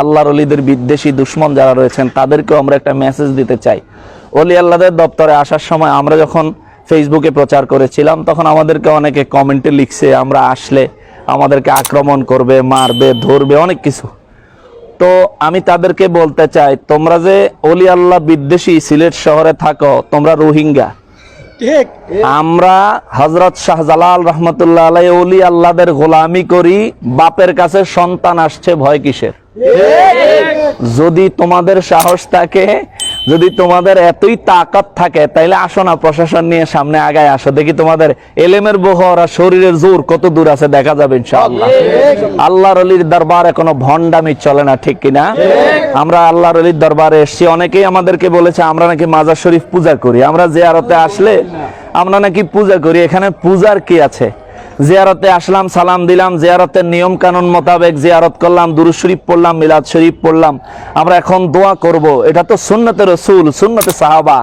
আল্লাহর অলিদের বিদ্বেষী দুশ্মন যারা রয়েছেন, তাদেরকেও আমরা একটা মেসেজ দিতে চাই। অলি আল্লাহদের দপ্তরে আসার সময় আমরা যখন ফেসবুকে প্রচার করেছিলাম, তখন আমাদেরকে অনেকে কমেন্টে লিখছে, আমরা আসলে আমাদেরকে আক্রমণ করবে, মারবে, ধরবে, অনেক কিছু। তো আমি তাদেরকে বলতে চাই, তোমরা যে অলি আল্লাহ বিদ্বেষী সিলেট শহরে থাকো, তোমরা রোহিঙ্গা ঠিক। আমরা হজরত শাহজালাল রহমতুল্লাহ আলাই অলি আল্লাহদের গোলামি করি বাপের কাছে সন্তান আসছে ভয় কিসের? যদি তোমাদের সাহস থাকে যদি তোমাদের এতই তাকাত থাকে তাইলে আসো না প্রশাসন নিয়ে সামনে আগায় আসো। দেখি তোমাদের এলেমের বহর আর শরীরের জোর কত দূর আছে দেখা যাবে ইনশাআল্লাহ। আল্লাহর অলির দরবারে কোনো ভণ্ডামি চলে না ঠিক কিনা? আমরা আল্লাহর অলির দরবারে এসেছি। অনেকেই আমাদেরকে বলেছে আমরা নাকি মাজার শরীফ পূজা করি। আমরা জিয়ারতে আসলে আমরা নাকি পূজা করি। এখানে পূজার কি আছে? জিয়ারতে আসলাম, সালাম দিলাম, জিয়ারতের নিয়ম কানুন মোতাবেক জিয়ারত করলাম, দুরুদ শরীফ পড়লাম, মিলাদ শরীফ পড়লাম। আমরা এখন দোয়া করব। এটা তো সুন্নতে রসুল, সুন্নতে সাহাবা।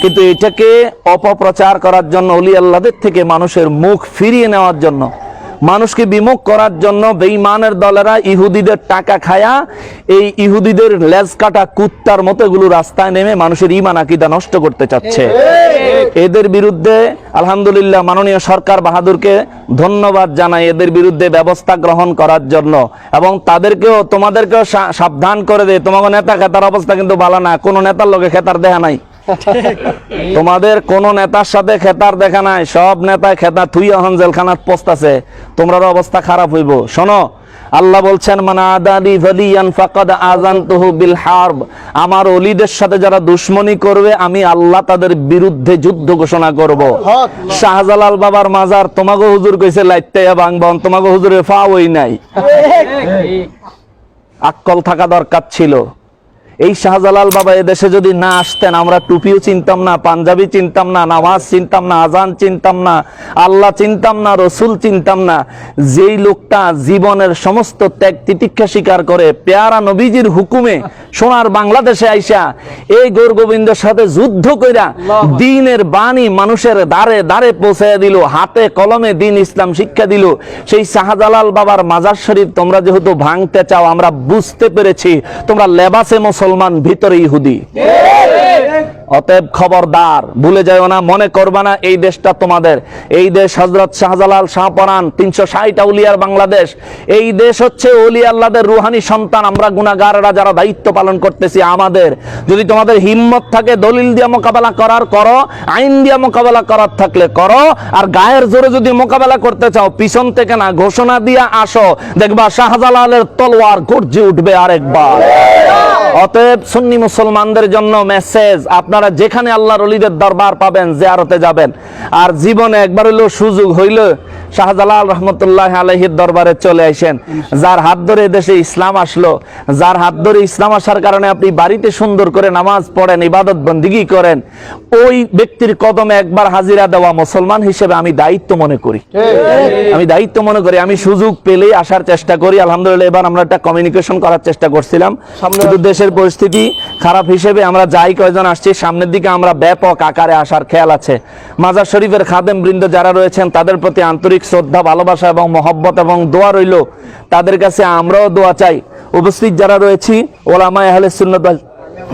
কিন্তু এটাকে অপপ্রচার করার জন্য অলি আল্লাদের থেকে মানুষের মুখ ফিরিয়ে নেওয়ার জন্য মানুষকে বিমুখ করার জন্য বেঈমানের দলেরা ইহুদিদের টাকা খায়া এই ইহুদিদের লেজ কাটা কুত্তার মতো এগুলো রাস্তায় নেমে মানুষের ইমান আকিদা নষ্ট করতে চাচ্ছে। এদের বিরুদ্ধে আলহামদুলিল্লাহ মাননীয় সরকার বাহাদুরকে ধন্যবাদ জানাই এদের বিরুদ্ধে ব্যবস্থা গ্রহণ করার জন্য। এবং তাদেরকেও, তোমাদেরকেও সাবধান করে দেয় তোমাকে নেতা খেতার অবস্থা কিন্তু ভালো না। কোনো নেতার লোকে খেতার দেখা নাই। তোমাদের কোন নেতার সাথে খেতার দেখা নাই। সব নেতায় খেতা থুই এখন জেলখানাত পোস্তাছে তোমরা অবস্থা খারাপ হইব। শোনো আল্লাহ বলছেন মানে আদানি ভলিয়ান ফাকাদ আযানতুহু বিল হারব। আমার ওলিদের সাথে যারা দুশ্মনী করবে আমি আল্লাহ তাদের বিরুদ্ধে যুদ্ধ ঘোষণা করব। শাহজালাল বাবার মাজার তোমাকে হুজুর কইছে লাইত্তাইয়া ভাঙবন তোমাকে হুজুরে ফাওই নাই। আক্কল থাকা দরকার ছিল। এই শাহজালাল বাবা এদেশে যদি না আসতেন আমরা টুপিও চিনতাম না পাঞ্জাবি চিনতাম না নামাজ চিনতাম না আজান চিনতাম না আল্লাহ চিনতাম না রসুল চিনতাম না যেই লোকটা জীবনের সমস্ত ত্যাগ তিতিক্ষা স্বীকার করে পেয়ারা নবীজির হুকুমে সোনার বাংলাদেশে আইসা এই গৌর গোবিন্দের সাথে যুদ্ধ কইরা দিনের বাণী মানুষের দ্বারে দ্বারে পৌঁছাইয়া দিল হাতে কলমে দিন ইসলাম শিক্ষা দিল। সেই শাহজালাল বাবার মাজার শরীফ তোমরা যেহেতু ভাঙতে চাও আমরা বুঝতে পেরেছি তোমরা লেবাসে মুসলমান ভিতরে ইহুদি। অতএব খবরদার, ভুলে যাও না, মনে করবা না, এই দেশটা তোমাদের। এই দেশ হজরত শাহজালাল শাহপরান তিনশো ষাট আউলিয়ার বাংলাদেশ। এই দেশ হচ্ছে অলি আল্লাদের রুহানি সন্তান। আমরা গুণাগাররা যারা দায়িত্ব পালন করতেছি, আমাদের। যদি তোমাদের হিম্মত থাকে, দলিল দিয়ে মোকাবেলা করার, করো। আইন দিয়ে মোকাবেলা করার থাকলে করো। আর গায়ের জোরে যদি মোকাবেলা করতে চাও, পিছন থেকে না, ঘোষণা দিয়ে আসো। দেখবা শাহজালালের তলোয়ার গর্জে উঠবে আরেকবার। অতএব সুন্নি মুসলমানদের জন্য মেসেজ আপনারা যেখানে আল্লাহর অলিদের দরবার পাবেন জিয়ারতে যাবেন। আর জীবনে একবার হইলেও সুযোগ হইল শাহজালাল রহমতুল্লাহ আলহির দরবারে চলে আসেন যার হাত ধরে দেশে ইসলাম আসলো যার হাত ধরে ইসলাম আসার কারণে আপনি বাড়িতে সুন্দর করে নামাজ পড়েন ইবাদত বন্দিগি করেন ওই ব্যক্তির কদমে একবার হাজিরা দেওয়া মুসলমান হিসেবে আমি দায়িত্ব মনে করি। আমি দায়িত্ব মনে করি আমি সুযোগ পেলেই আসার চেষ্টা করি। আলহামদুলিল্লাহ এবার আমরা একটা কমিউনিকেশন করার চেষ্টা করছিলাম। কিন্তু দেশের পরিস্থিতি খারাপ হিসেবে আমরা যাই কয়জন আসছি, সামনের দিকে আমরা ব্যাপক আকারে আসার খেয়াল আছে। মাজার শরীফের খাদেম বৃন্দ যারা রয়েছেন, তাদের প্রতি আন্তরিক শ্রদ্ধা, ভালোবাসা এবং মহব্বত এবং দোয়া রইল। তাদের কাছে আমরাও দোয়া চাই। উপস্থিত যারা রয়েছি ওলামা আহলে সুন্নত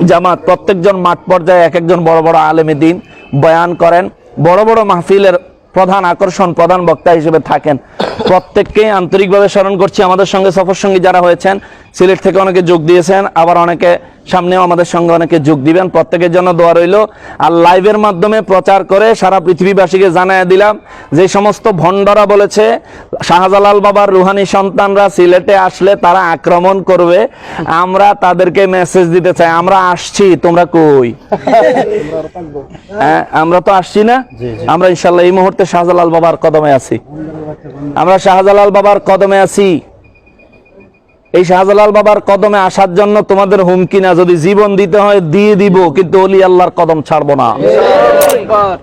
জামাত, প্রত্যেকজন মাঠ পর্যায়ে এক একজন বড় বড় আলেমে দিন বয়ান করেন। বড় বড় মাহফিলের প্রধান আকর্ষণ, প্রধান বক্তা হিসেবে থাকেন। প্রত্যেককে আন্তরিকভাবে স্মরণ করছি আমাদের সঙ্গে সফর সঙ্গী যারা হয়েছেন। সিলেট থেকে অনেকে যোগ দিয়েছেন, আবার অনেকে সামনেও আমাদের সঙ্গে অনেকে যোগ দিবেন। প্রত্যেকের জন্য দোয়া রইল। আর লাইভের মাধ্যমে প্রচার করে সারা পৃথিবীবাসীকে জানায় দিলাম যে সমস্ত ভণ্ডরা বলেছে শাহজালাল বাবার রুহানি সন্তানরা সিলেটে আসলে তারা আক্রমণ করবে। আমরা তাদেরকে মেসেজ দিতে চাই। আমরা আসছি তোমরা কই? হ্যাঁ, আমরা তো আসছি না? আমরা ইনশাল্লাহ এই মুহূর্তে শাহজালাল বাবার কদমে আছি। আমরা শাহজালাল বাবার কদমে আছি। এই শাহজালাল বাবার কদমে আসার জন্য তোমাদের হুমকি না, যদি জীবন দিতে হয় দিয়ে দিব, কিন্তু অলি আল্লাহর কদম ছাড়বো না।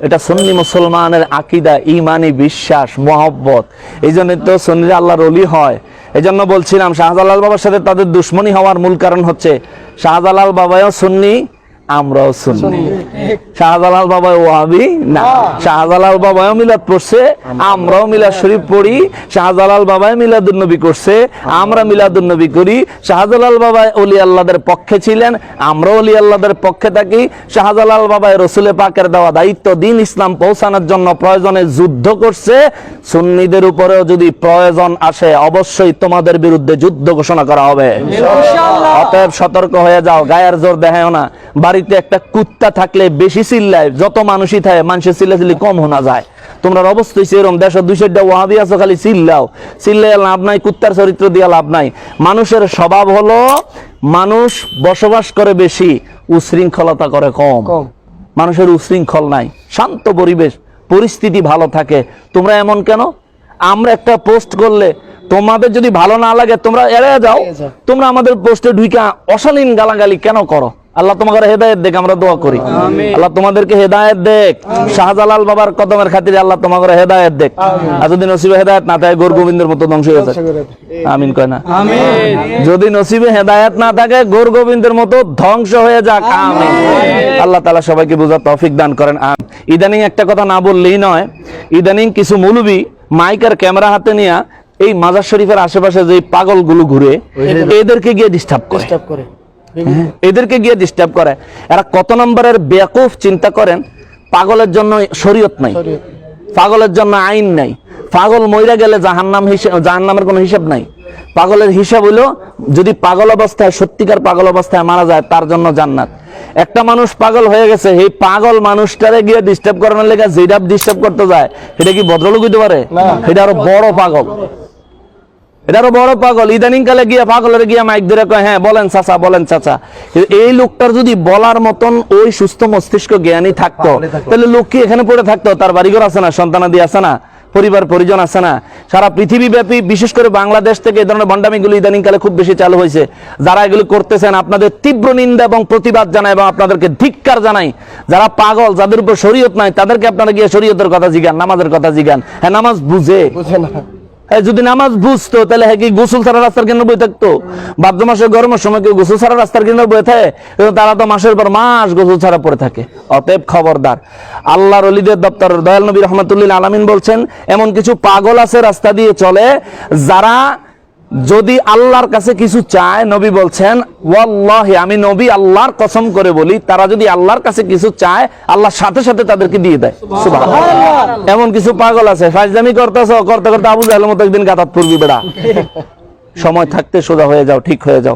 এটা সুন্নি মুসলমানের আকিদা, ইমানি বিশ্বাস, মহব্বত। এই জন্য তো সুন্নিরা আল্লাহর অলি হয়। এই জন্য বলছিলাম, শাহজালাল বাবার সাথে তাদের দুশ্মনী হওয়ার মূল কারণ হচ্ছে, শাহজালাল বাবাও সুন্নি আমরাও সুন্নি। শাহজালাল বাবা ওয়াহাবি? না। শাহজালাল বাবাও মিলাদ পড়ছে আমরাও মিলাদ শরীফ পড়ি শাহজালাল বাবাই মিলাদুন নবী করছে আমরা মিলাদুন নবী করি। শাহজালাল বাবা অলি আল্লাহদের পক্ষে ছিলেন আমরাও অলি আল্লাহদের পক্ষে থাকি। শাহজালাল বাবা রসুলে পাকের দেওয়া দায়িত্ব দিন ইসলাম পৌঁছানোর জন্য প্রয়োজনে যুদ্ধ করছে। সুন্নিদের উপরেও যদি প্রয়োজন আসে অবশ্যই তোমাদের বিরুদ্ধে যুদ্ধ ঘোষণা করা হবে। অতএব সতর্ক হয়ে যাও গায়ের জোর দেখায় না। বাড়িতে একটা কুত্তা থাকলে বেশি চিল্লায় যত মানুষই থাকে মানুষের চিল্লাচিল্লি কম শোনা যায়। তোমরা অবস্থা হইছে এরকম দেশ দুই চারটা ওয়াহাবি আছো খালি চিল্লাও। চিল্লাই লাভ নাই কুত্তার চরিত্র দিয়ে লাভ নাই। মানুষের স্বভাব হলো মানুষ বসবাস করে বেশি উশৃঙ্খলতা করে কম। মানুষের উশৃঙ্খল নাই শান্ত পরিবেশ পরিস্থিতি ভালো থাকে। তোমরা এমন কেন? আমরা একটা পোস্ট করলে তোমাদের যদি ভালো না লাগে তোমরা এড়িয়ে যাও। যাও। তোমরা আমাদের পোস্টে ঢুইকা অশালীন গালাগালি কেন করো? আল্লাহ তোমাকে হেদায়েত দেখ আমরা দোয়া করি। আল্লাহ তোমাদেরকে হেদায়েত দেখ। শাহজালাল বাবার কদমের খাতিরে আল্লাহ তোমাকে হেদায়েত দেখ। আর যদি নসিবে হেদায়েত না থাকে গোর গোবিন্দের মতো ধ্বংস হয়ে যায় আমিন কয় না? যদি নসিবে হেদায়েত না থাকে গোর গোবিন্দের মতো ধ্বংস হয়ে যাক। আমিন। আল্লাহ তাআলা সবাইকে বোঝার তৌফিক দান করেন। ইদানিং একটা কথা না বললেই নয় ইদানিং কিছু মৌলবি মাইক আর ক্যামেরা হাতে নিয়ে এই মাজার শরীফের আশেপাশে যে পাগলগুলো ঘুরে এদেরকে গিয়ে ডিস্টার্ব করে। এদেরকে গিয়ে ডিস্টার্ব করে। এরা কত নম্বরের বেকুফ চিন্তা করেন পাগলের জন্য শরীয়ত নাই। পাগলের জন্য আইন নাই। পাগল মইরা গেলে জাহান্নাম হিসেব জাহান্নামের কোনো হিসাব নাই। পাগলের হিসাব হইল যদি পাগল অবস্থায় সত্যিকার পাগল অবস্থায় মারা যায় তার জন্য জান্নাত। একটা মানুষ পাগল হয়ে গেছে এই পাগল মানুষটারে গিয়ে ডিস্টার্ব করানোর লেগে যেটা ডিস্টার্ব করতে যায় সেটা কি ভদ্রলোক হইতে পারে? এটা আরও বড় পাগল। এটা আরও বড় পাগল। ইদানিং কালে গিয়া পাগলের গিয়া মাইক ধরে কয় হ্যাঁ বলেন চাচা বলেন চাচা। এই লোকটার যদি বলার মতন ওই সুস্থ মস্তিষ্ক জ্ঞানী থাকতো তাহলে লোক কি এখানে পড়ে থাকতো? তার বাড়িঘর আছে না সন্তানাদি আছে না পরিবার পরিজন আছে না? সারা পৃথিবী ব্যাপী বিশেষ করে বাংলাদেশ থেকে এই ধরনের ভণ্ডামিগুলো ইদানিং কালে খুব বেশি চালু হয়েছে। যারা এগুলো করতেছেন আপনাদের তীব্র নিন্দা এবং প্রতিবাদ জানাই এবং আপনাদেরকে ধিক্কার জানাই। যারা পাগল যাদের উপর শরীয়ত নাই তাদেরকে আপনারা গিয়ে শরীয়তের কথা জিগান নামাজের কথা জিগান। হ্যাঁ নামাজ বুঝে। বুঝে না। যদি নামাজ বুঝতো, তাহলে হ্যাঁ কি গোসল ছাড়া রাস্তার কেন বই থাকতো? ভাদ্র মাসে গরমের সময় কেউ গোসল ছাড়া রাস্তার কেন বই থাকে? তারা তো মাসের পর মাস গোসল ছাড়া পড়ে থাকে। অতএব খবরদার, আল্লাহর অলিদের দপ্তর দয়াল নবী রহমতুল্লিল আলমিন বলছেন, এমন কিছু পাগল আছে রাস্তা দিয়ে চলে, যারা যদি আল্লাহর কাছে কিছু চায় নবী বলছেন ওয়াল্লাহি আমি নবী আল্লাহর কসম করে বলি তারা যদি আল্লাহর কাছে কিছু চায় আল্লাহ সাথে সাথে তাদেরকে দিয়ে দেয়। সুবহানাল্লাহ। এমন কিছু পাগল আছে ফাজদামি করতেছ করতে করতে আবু জাহেলের মতো একদিন গাতাত পড়বি বেড়া। সময় থাকতে সোজা হয়ে যাও ঠিক হয়ে যাও।